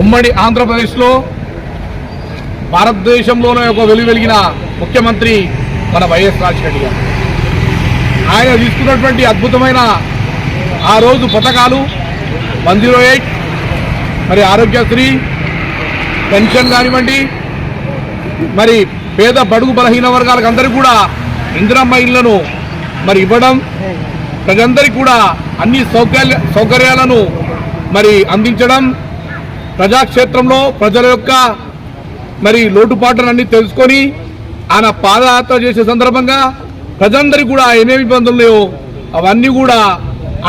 ఉమ్మడి ఆంధ్రప్రదేశ్లో భారతదేశంలోనే ఒక వెలుగు వెలిగిన ముఖ్యమంత్రి మన వైఎస్ రాజశేఖర్ గారు. ఆయన తీసుకున్నటువంటి అద్భుతమైన ఆ రోజు పథకాలు వన్ జీరో ఎయిట్ మరి ఆరోగ్యశ్రీ పెన్షన్ కానివ్వండి మరి పేద బడుగు బలహీన వర్గాలకు అందరికీ కూడా ఇందిరమ్మ ఇళ్ళను మరి ఇవ్వడం ప్రజలందరికీ కూడా అన్ని సౌకర్య సౌకర్యాలను మరి అందించడం ప్రజాక్షేత్రంలో ప్రజల యొక్క మరి లోటుపాట్లన్నీ తెలుసుకొని ఆయన పాదయాత్ర చేసే సందర్భంగా ప్రజలందరికీ కూడా ఏమేమి ఇబ్బందులు లేవో అవన్నీ కూడా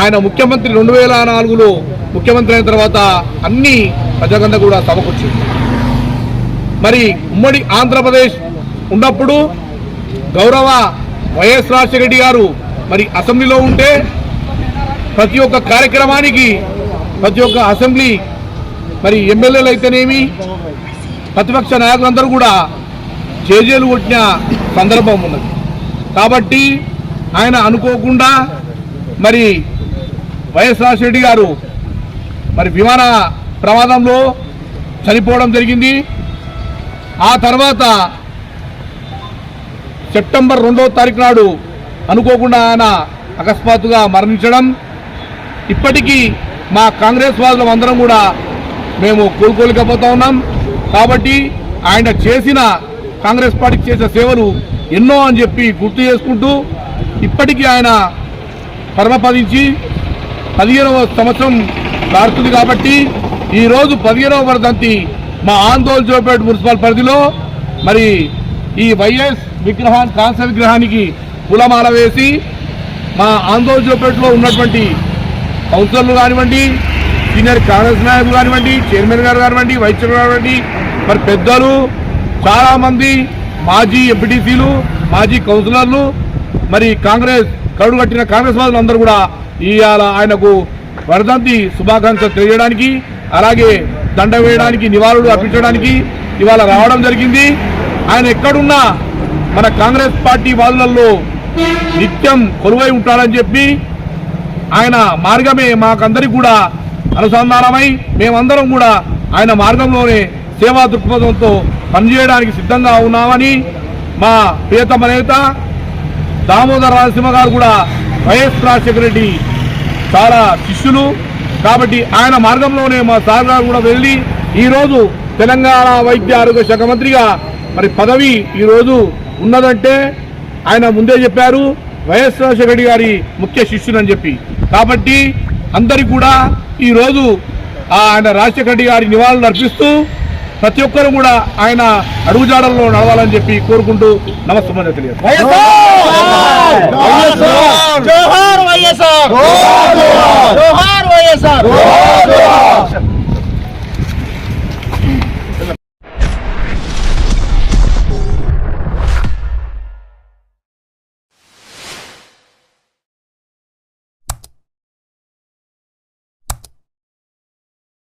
ఆయన ముఖ్యమంత్రి రెండు వేల నాలుగులో ముఖ్యమంత్రి అయిన తర్వాత అన్ని ప్రజలందరూ కూడా సమకూర్చింది. మరి ఉమ్మడి ఆంధ్రప్రదేశ్ ఉన్నప్పుడు గౌరవ వైఎస్ రాజశేఖర రెడ్డి గారు మరి అసెంబ్లీలో ఉంటే ప్రతి ఒక్క కార్యక్రమానికి ప్రతి ఒక్క అసెంబ్లీ మరి ఎమ్మెల్యేలు అయితేనేమి ప్రతిపక్ష నాయకులందరూ కూడా చేజేలు కొట్టిన సందర్భం ఉన్నది. కాబట్టి ఆయన అనుకోకుండా మరి వైఎస్ రాజశేఖర గారు మరి విమాన ప్రమాదంలో చనిపోవడం జరిగింది. ఆ తర్వాత సెప్టెంబర్ రెండవ తారీఖు నాడు అనుకోకుండా ఆయన అకస్మాత్తుగా మరణించడం. ఇప్పటికీ మా కాంగ్రెస్ వాళ్ళం అందరం కూడా మేము కోలుకోలేకపోతా ఉన్నాం. కాబట్టి ఆయన చేసిన కాంగ్రెస్ పార్టీకి చేసిన సేవలు ఎన్నో అని చెప్పి గుర్తు చేసుకుంటూ ఇప్పటికీ ఆయన పరమపదించి పదిహేనవ సంవత్సరం దాడుతుంది కాబట్టి ఈరోజు పదిహేనవ వరదంతి మా ఆందోళన జోపేట మున్సిపల్ పరిధిలో. మరి ఈ వైఎస్ విగ్రహాన్ని కాంస్య విగ్రహానికి పూలమాల వేసి మా ఆందోళన జోపేటలో ఉన్నటువంటి కౌన్సిలర్లు కానివ్వండి సీనియర్ కాంగ్రెస్ నాయకులు కానివ్వండి చైర్మన్ గారు కానివ్వండి వైస్ చైర్మన్ కానివ్వండి మరి పెద్దలు చాలామంది మాజీ ఎంపీటీసీలు మాజీ కౌన్సిలర్లు మరి కాంగ్రెస్ కరుడు కట్టిన కాంగ్రెస్ వాళ్ళు అందరూ కూడా ఇవాళ ఆయనకు వర్ధంతి శుభాకాంక్షలు తెలియడానికి అలాగే దండ వేయడానికి నివాళులు అర్పించడానికి ఇవాళ రావడం జరిగింది. ఆయన ఎక్కడున్నా మన కాంగ్రెస్ పార్టీ వాళ్ళల్లో నిత్యం కొలువై ఉంటాడని చెప్పి ఆయన మార్గమే మాకందరికి కూడా అనుసంధానమై మేమందరం కూడా ఆయన మార్గంలోనే సేవా దృక్పథంతో పనిచేయడానికి సిద్ధంగా ఉన్నామని మా ప్రియతమ నేత దామోదర రాజసింహ గారు కూడా వైఎస్ రాజశేఖర రెడ్డి చాలా శిష్యులు. కాబట్టి ఆయన మార్గంలోనే మా సార్ గారు కూడా వెళ్ళి ఈరోజు తెలంగాణ వైద్య ఆరోగ్య శాఖ మంత్రిగా మరి పదవి ఈరోజు ఉన్నదంటే ఆయన ముందే చెప్పారు. వైఎస్ రాజశేఖర రెడ్డి గారి ముఖ్య శిష్యునని చెప్పి. కాబట్టి అందరికి కూడా ఈరోజు ఆయన రాజశేఖర రెడ్డి గారి నివాళులు అర్పిస్తూ ప్రతి ఒక్కరు కూడా ఆయన అడుగుజాడల్లో నడవాలని చెప్పి కోరుకుంటూ నమస్తమని తెలియదు